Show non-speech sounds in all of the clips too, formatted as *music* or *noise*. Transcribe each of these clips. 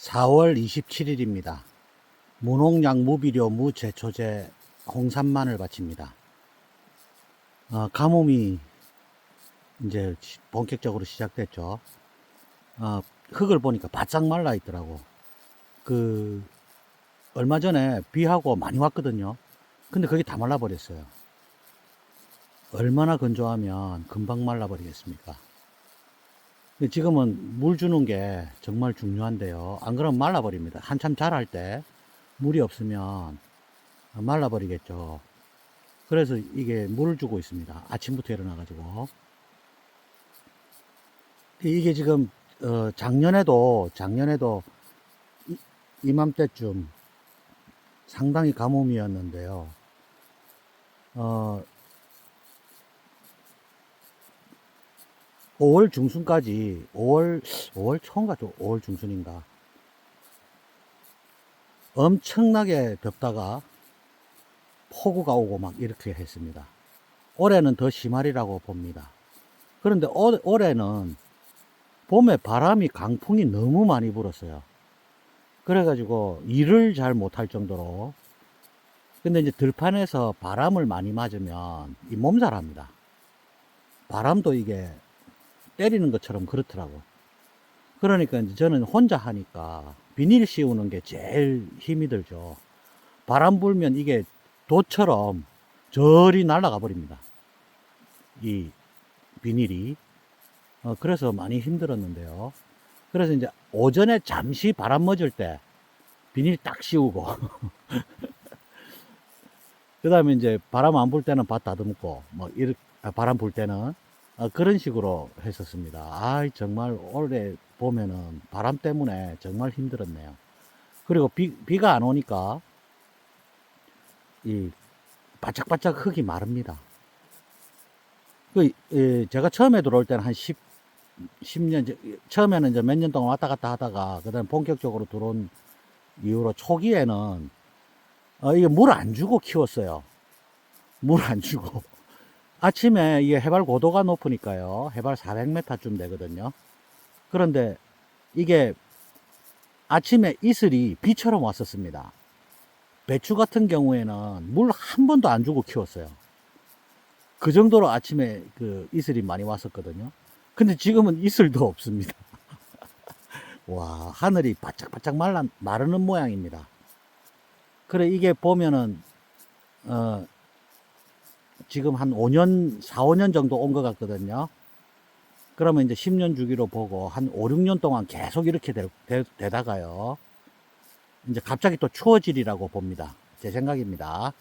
4월 27일입니다. 무농약 무비료 무제초제 홍삼만을 바칩니다. 어, 가뭄이 이제 시- 본격적으로 시작됐죠. 어, 흙을 보니까 바짝 말라 있더라고. 그 얼마 전에 비하고 많이 왔거든요. 근데 그게 다 말라버렸어요. 얼마나 건조하면 금방 말라버리겠습니까? 지금은 물 주는 게 정말 중요한데요. 안 그러면 말라버립니다. 한참 자랄 때 물이 없으면 말라버리겠죠. 그래서 이게 물을 주고 있습니다. 아침부터 일어나가지고. 이게 지금, 어, 작년에도, 작년에도 이, 이맘때쯤 상당히 가뭄이었는데요. 어, 5월 중순까지 5월 5월 초인가 좀 5월 중순인가 엄청나게 덥다가 폭우가 오고 막 이렇게 했습니다. 올해는 더 심하리라고 봅니다. 그런데 올, 올해는 봄에 바람이 강풍이 너무 많이 불었어요. 그래가지고 일을 잘 못할 정도로 근데 이제 들판에서 바람을 많이 맞으면 이 몸살합니다. 바람도 이게 때리는 것처럼 그렇더라고. 그러니까 이제 저는 혼자 하니까 비닐 씌우는 게 제일 힘이 들죠. 바람 불면 이게 도처럼 저리 날아가 버립니다. 이 비닐이. 어, 그래서 많이 힘들었는데요. 그래서 이제 오전에 잠시 바람 맞을 때 비닐 딱 씌우고. *laughs* 그 다음에 이제 바람 안 불 때는 밭 다듬고, 뭐, 이렇게, 아, 바람 불 때는 어, 그런 식으로 했었습니다. 아, 정말 올해 보면은 바람 때문에 정말 힘들었네요. 그리고 비, 비가 안 오니까 이 바짝바짝 흙이 마릅니다. 그, 예, 제가 처음에 들어올 때는 한 10, 10년, 전- 처음에는 이제 몇 년 동안 왔다 갔다 하다가, 그 다음에 본격적으로 들어온 이후로 초기에는, 어, 이게 물 안 주고 키웠어요. 물 안 주고. 아침에 이게 해발 고도가 높으니까요. 해발 400m쯤 되거든요. 그런데 이게 아침에 이슬이 비처럼 왔었습니다. 배추 같은 경우에는 물 한 번도 안 주고 키웠어요. 그 정도로 아침에 그 이슬이 많이 왔었거든요. 근데 지금은 이슬도 없습니다. *laughs* 와, 하늘이 바짝바짝 말라, 마르는 모양입니다. 그래, 이게 보면은, 어, 지금 한 5년, 4, 5년 정도 온 것 같거든요. 그러면 이제 10년 주기로 보고 한 5, 6년 동안 계속 이렇게 되, 다가요 이제 갑자기 또 추워지리라고 봅니다. 제 생각입니다.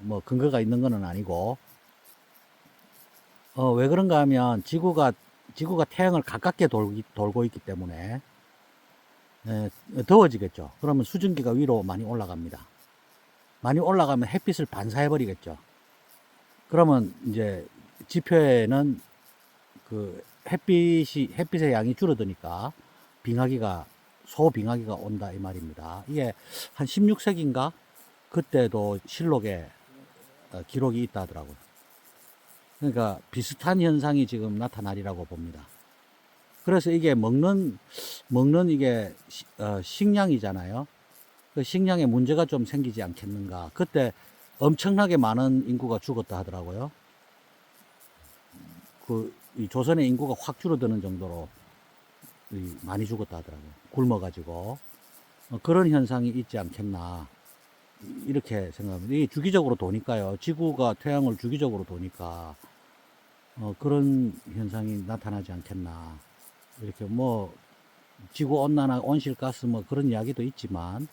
뭐 근거가 있는 건 아니고. 어, 왜 그런가 하면 지구가, 지구가 태양을 가깝게 돌기, 돌고 있기 때문에 에, 더워지겠죠. 그러면 수증기가 위로 많이 올라갑니다. 많이 올라가면 햇빛을 반사해버리겠죠. 그러면 이제 지표에는 그 햇빛이 햇빛의 양이 줄어드니까 빙하기가 소빙하기가 온다 이 말입니다. 이게 한 16세기인가 그때도 실록에 어, 기록이 있다 하더라고요. 그러니까 비슷한 현상이 지금 나타나리라고 봅니다. 그래서 이게 먹는 먹는 이게 시- 어, 식량이잖아요. 그 식량에 문제가 좀 생기지 않겠는가. 그때 엄청나게 많은 인구가 죽었다 하더라고요. 그, 이 조선의 인구가 확 줄어드는 정도로 이 많이 죽었다 하더라고요. 굶어가지고. 어, 그런 현상이 있지 않겠나. 이- 이렇게 생각합니다. 이게 주기적으로 도니까요. 지구가 태양을 주기적으로 도니까, 어, 그런 현상이 나타나지 않겠나. 이렇게 뭐, 지구 온난화, 온실가스 뭐 그런 이야기도 있지만,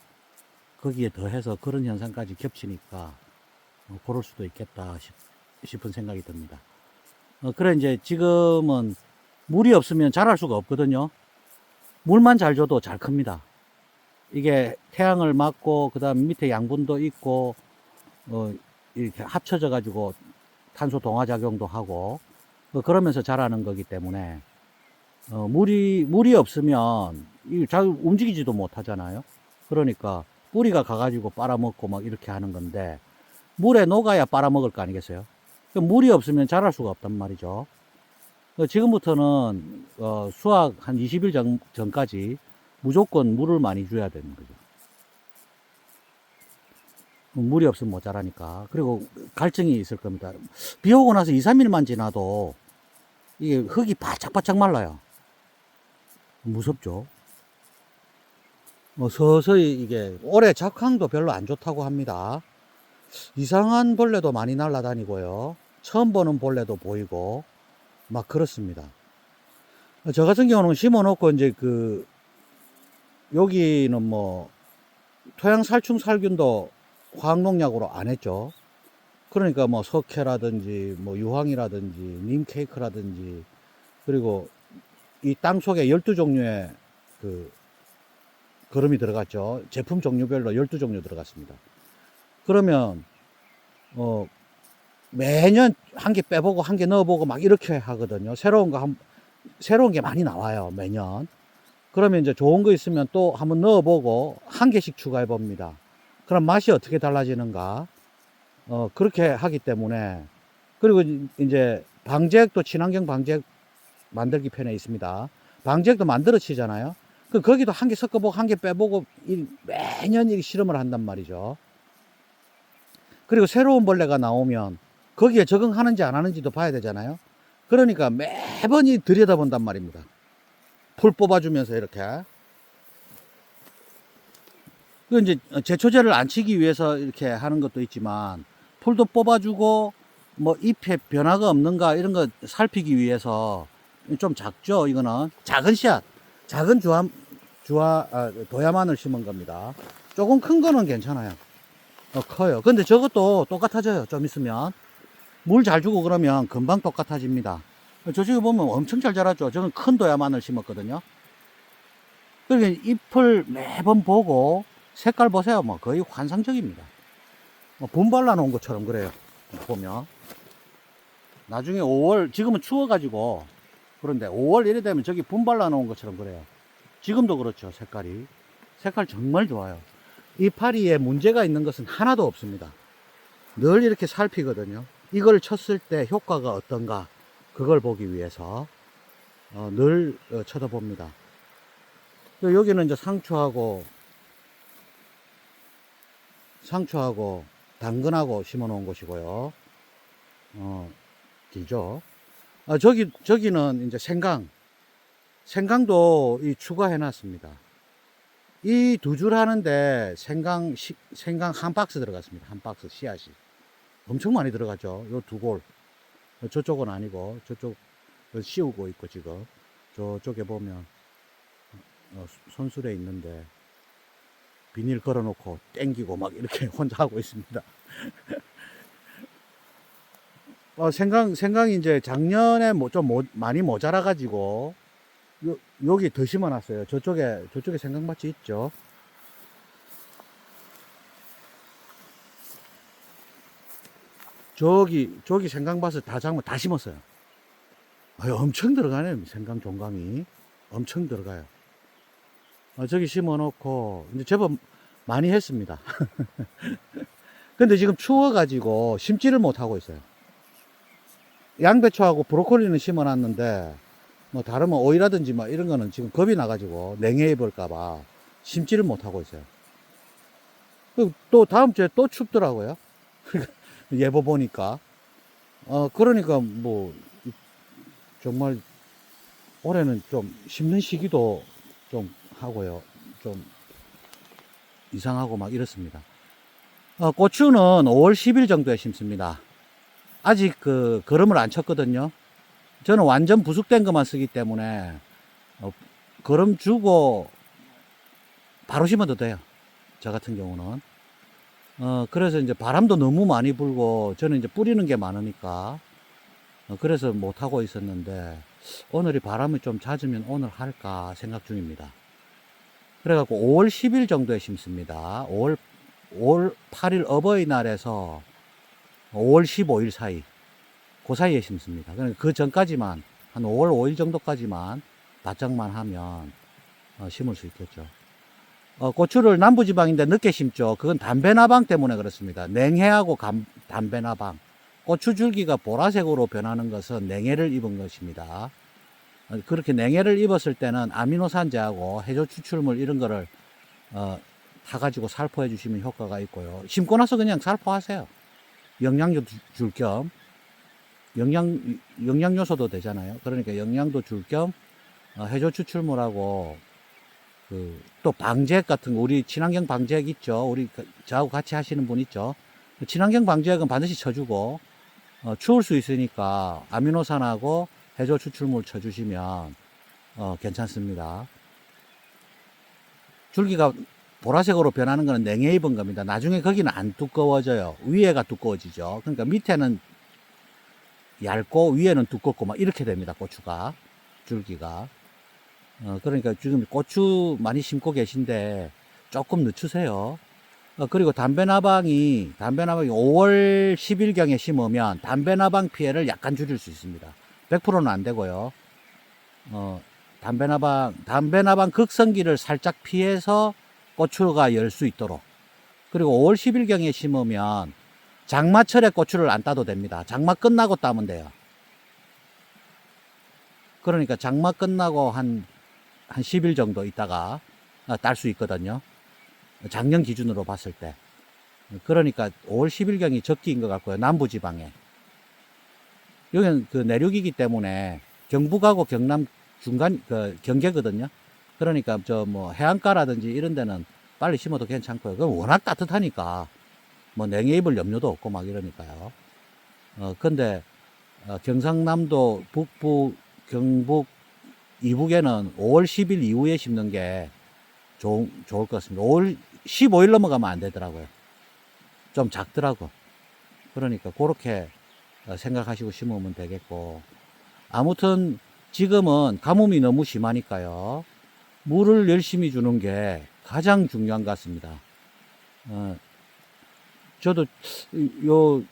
거기에 더해서 그런 현상까지 겹치니까, 어, 그럴 수도 있겠다 싶, 싶은 생각이 듭니다. 어, 그래, 이제 지금은 물이 없으면 자랄 수가 없거든요. 물만 잘 줘도 잘 큽니다. 이게 태양을 맞고, 그 다음 밑에 양분도 있고, 어, 이렇게 합쳐져 가지고 탄소 동화 작용도 하고, 어, 그러면서 자라는 거기 때문에, 어, 물이, 물이 없으면 이잘 움직이지도 못하잖아요. 그러니까 뿌리가 가가지고 빨아먹고 막 이렇게 하는 건데, 물에 녹아야 빨아먹을 거 아니겠어요? 그 물이 없으면 자랄 수가 없단 말이죠. 어, 지금부터는 어, 수확 한 20일 전, 전까지 무조건 물을 많이 줘야 되는 거죠. 물이 없으면 못 자라니까. 그리고 갈증이 있을 겁니다. 비 오고 나서 2, 3일만 지나도 이게 흙이 바짝바짝 말라요. 무섭죠. 뭐 서서히 이게 올해 작황도 별로 안 좋다고 합니다. 이상한 벌레도 많이 날아다니고요. 처음 보는 벌레도 보이고 막 그렇습니다. 저 같은 경우는 심어 놓고 이제 그 여기는 뭐 토양 살충 살균도 화학 농약으로 안 했죠. 그러니까 뭐 석회라든지 뭐 유황이라든지 님 케이크라든지 그리고 이 땅 속에 12종류의 그 거름이 들어갔죠. 제품 종류별로 12종류 들어갔습니다. 그러면 어 매년 한 개 빼보고 한 개 넣어보고 막 이렇게 하거든요. 새로운 거 한, 새로운 게 많이 나와요. 매년. 그러면 이제 좋은 거 있으면 또 한번 넣어보고 한 개씩 추가해 봅니다. 그럼 맛이 어떻게 달라지는가? 어, 그렇게 하기 때문에. 그리고 이제 방제액도 친환경 방제액 만들기 편에 있습니다. 방제액도 만들어지잖아요. 그 거기도 한 개 섞어보고 한 개 빼보고 이 매년 이 실험을 한단 말이죠. 그리고 새로운 벌레가 나오면 거기에 적응하는지 안 하는지도 봐야 되잖아요. 그러니까 매번 이 들여다본단 말입니다. 풀 뽑아주면서 이렇게. 그 이제 제초제를 안 치기 위해서 이렇게 하는 것도 있지만 풀도 뽑아주고 뭐 잎에 변화가 없는가 이런 거 살피기 위해서 좀 작죠. 이거는 작은 씨앗, 작은 주화 주화 아, 도야만을 심은 겁니다. 조금 큰 거는 괜찮아요. 어, 커요. 근데 저것도 똑같아져요. 좀 있으면 물 잘 주고 그러면 금방 똑같아집니다. 저쪽에 보면 엄청 잘 자랐죠. 저는 큰 도야만을 심었거든요. 그러니까 잎을 매번 보고 색깔 보세요. 뭐 거의 환상적입니다. 뭐 분발라 놓은 것처럼 그래요. 보면. 나중에 5월, 지금은 추워가지고 그런데 5월 이래 되면 저기 분발라 놓은 것처럼 그래요. 지금도 그렇죠. 색깔이. 색깔 정말 좋아요. 이 파리에 문제가 있는 것은 하나도 없습니다. 늘 이렇게 살피거든요. 이걸 쳤을 때 효과가 어떤가 그걸 보기 위해서 어, 늘 어, 쳐다봅니다. 여기는 이제 상추하고 상추하고 당근하고 심어 놓은 곳이고요. 어, 길죠. 아, 저기, 저기는 이제 생강. 생강도 이 추가해 놨습니다. 이 두 줄 하는데 생강, 시- 생강 한 박스 들어갔습니다. 한 박스 씨앗이. 엄청 많이 들어가죠. 요 두 골. 저쪽은 아니고, 저쪽 씌우고 있고, 지금. 저쪽에 보면, 어, 손술에 있는데, 비닐 걸어놓고 땡기고 막 이렇게 *laughs* 혼자 하고 있습니다. *laughs* 어, 생강, 생강이 이제 작년에 뭐 좀 많이 모자라가지고, 요, 여기 더 심어놨어요. 저쪽에, 저쪽에 생강밭이 있죠. 저기, 저기 생강밭을 다 작면 다 심었어요. 아유, 엄청 들어가네요. 생강 종강이. 엄청 들어가요. 어, 저기 심어놓고, 이제 제법 많이 했습니다. *laughs* 근데 지금 추워가지고 심지를 못하고 있어요. 양배추하고 브로콜리는 심어놨는데, 뭐 다른 뭐 오이라든지 뭐 이런 거는 지금 겁이 나가지고 냉해 입을까봐 심지를 못하고 있어요. 그리고 또 다음 주에 또 춥더라고요. *laughs* 예보 보니까. 어, 그러니까 뭐, 정말 올해는 좀 심는 시기도 좀 하고요. 좀 이상하고 막 이렇습니다. 어, 고추는 5월 10일 정도에 심습니다. 아직 그 걸음을 안 쳤거든요. 저는 완전 부숙된 것만 쓰기 때문에 어, 걸음 주고 바로 심어도 돼요. 저 같은 경우는. 어, 그래서 이제 바람도 너무 많이 불고 저는 이제 뿌리는 게 많으니까 어, 그래서 못 하고 있었는데 오늘이 바람이 좀 잦으면 오늘 할까 생각 중입니다. 그래갖고 5월 10일 정도에 심습니다. 5월 5월 8일 어버이날에서 5월 15일 사이 그 사이에 심습니다. 그러니까 그 전까지만 한 5월 5일 정도까지만 바짝만 하면 어, 심을 수 있겠죠. 어, 고추를 남부지방인데 늦게 심죠. 그건 담배나방 때문에 그렇습니다. 냉해하고 감, 담배나방. 고추 줄기가 보라색으로 변하는 것은 냉해를 입은 것입니다. 어, 그렇게 냉해를 입었을 때는 아미노산제하고 해조 추출물 이런 거를 어, 타가지고 살포해 주시면 효과가 있고요. 심고 나서 그냥 살포하세요. 영양도 줄겸 영양 영양 요소도 되잖아요. 그러니까 영양도 줄겸 어, 해조 추출물하고 그 또 방제액 같은 거 우리 친환경 방제액 있죠. 우리 그 저하고 같이 하시는 분 있죠. 그 친환경 방제액은 반드시 쳐주고 어, 추울 수 있으니까 아미노산하고 해조 추출물 쳐주시면 어, 괜찮습니다. 줄기가 보라색으로 변하는 것은 냉해 입은 겁니다. 나중에 거기는 안 두꺼워져요. 위에가 두꺼워지죠. 그러니까 밑에는 얇고 위에는 두껍고 막 이렇게 됩니다. 고추가 줄기가. 어, 그러니까 지금 고추 많이 심고 계신데 조금 늦추세요. 어, 그리고 담배나방이 담배나방이 5월 10일 경에 심으면 담배나방 피해를 약간 줄일 수 있습니다. 100%는 안 되고요. 어, 담배나방 담배나방 극성기를 살짝 피해서 고추가 열 수 있도록. 그리고 5월 10일 경에 심으면 장마철에 고추를 안 따도 됩니다. 장마 끝나고 따면 돼요. 그러니까 장마 끝나고 한, 한 10일 정도 있다가 딸 수 있거든요. 작년 기준으로 봤을 때. 그러니까 5월 10일경이 적기인 것 같고요. 남부지방에. 여기는 그 내륙이기 때문에 경북하고 경남 중간, 그 경계거든요. 그러니까 저 뭐 해안가라든지 이런 데는 빨리 심어도 괜찮고요. 그건 워낙 따뜻하니까 뭐 냉해 입을 염려도 없고 막 이러니까요. 어, 근데 어, 경상남도 북부 경북 이북에는 5월 10일 이후에 심는 게 좋, 좋을 것 같습니다. 5월 15일 넘어가면 안 되더라고요. 좀 작더라고. 그러니까 그렇게 어, 생각하시고 심으면 되겠고. 아무튼 지금은 가뭄이 너무 심하니까요. 물을 열심히 주는 게 가장 중요한 것 같습니다. 어, 저도 요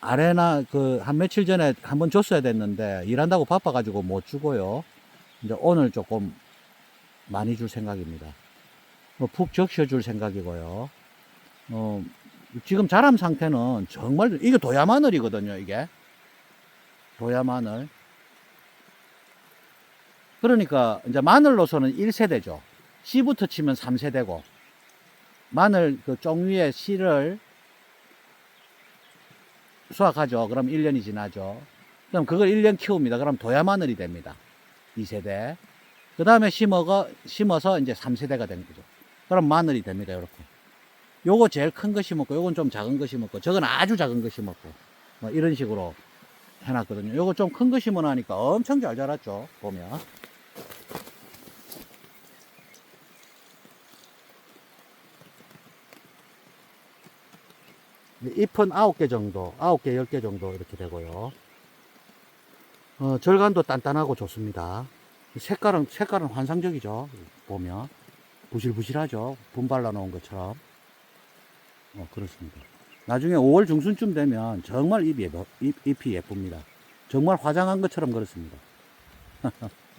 아레나 그 한 며칠 전에 한번 줬어야 됐는데 일한다고 바빠가지고 못 주고요. 이제 오늘 조금 많이 줄 생각입니다. 뭐 푹 적셔 줄 생각이고요. 어, 지금 자람 상태는 정말 이게 도야 마늘이거든요. 이게 도야 마늘. 그러니까 이제 마늘로서는 1세대죠. 씨부터 치면 3세대고 마늘 그쫑 위에 씨를 수확하죠. 그럼 1년이 지나죠. 그럼 그걸 1년 키웁니다. 그럼 도야 마늘이 됩니다. 2세대. 그 다음에 심어가, 심어서 이제 3세대가 된 거죠. 그럼 마늘이 됩니다. 이렇게. 요거 제일 큰거 심었고, 요건 좀 작은 거 심었고, 저건 아주 작은 거 심었고, 뭐 이런 식으로 해놨거든요. 요거 좀큰거 심어 놔니까 엄청 잘 자랐죠. 보면. 잎은 9개 정도, 9개, 10개 정도 이렇게 되고요. 어, 절간도 단단하고 좋습니다. 색깔은, 색깔은 환상적이죠. 보면. 부실부실하죠. 분발라 놓은 것처럼. 어, 그렇습니다. 나중에 5월 중순쯤 되면 정말 잎이, 잎, 잎이 예쁩니다. 정말 화장한 것처럼 그렇습니다. *laughs*